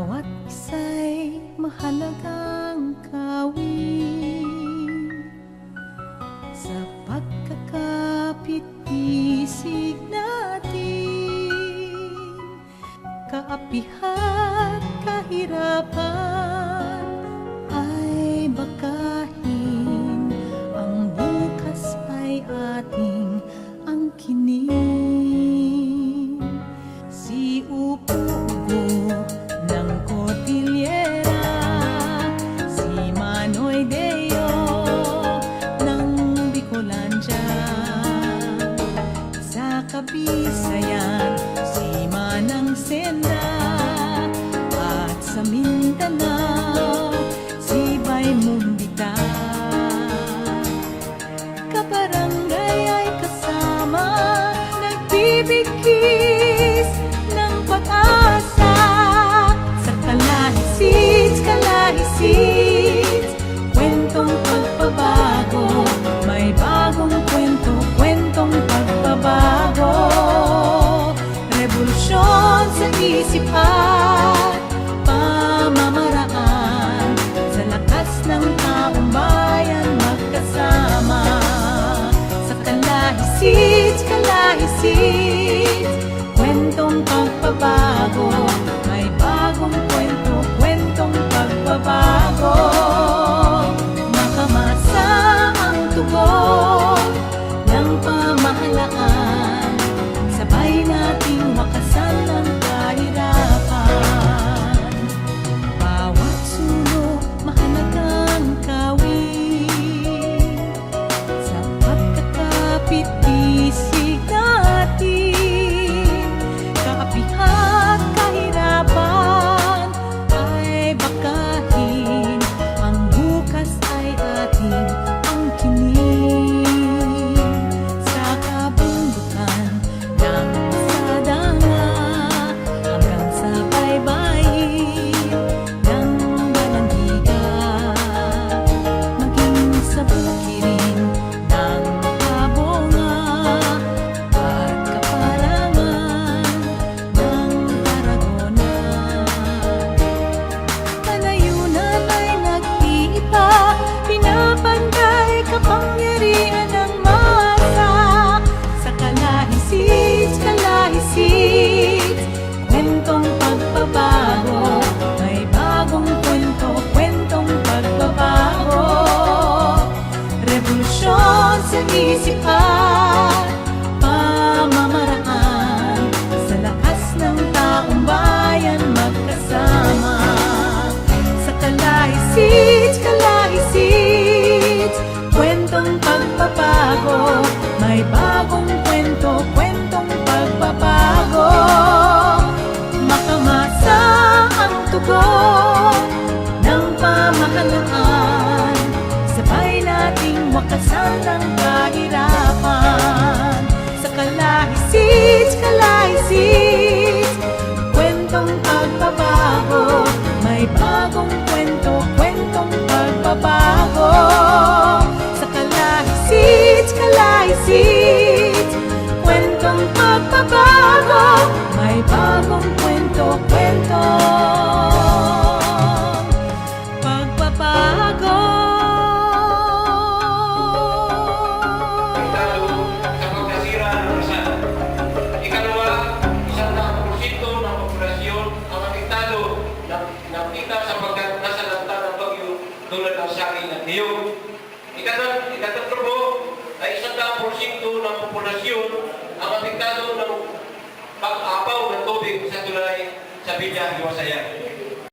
Bawat isa'y mahalagang kawin. Sa pagkakapit-isig natin Kaapihan ka Cagayan, Sima ng Senda at sa Mindanao, Sibay Mundo. pag-iisip at pamamaraan. Sa lakas ng taong bayan magkasama. Sa kalaisit, kalaisit Kwentong pagpapago. May bagong kwento, kwentong pagpapago. Makamasa ang pagkasal ng kahirap populasyon ang apektado ng pag-apaw ng tubig sa tulay sa Villa Hiwasayan.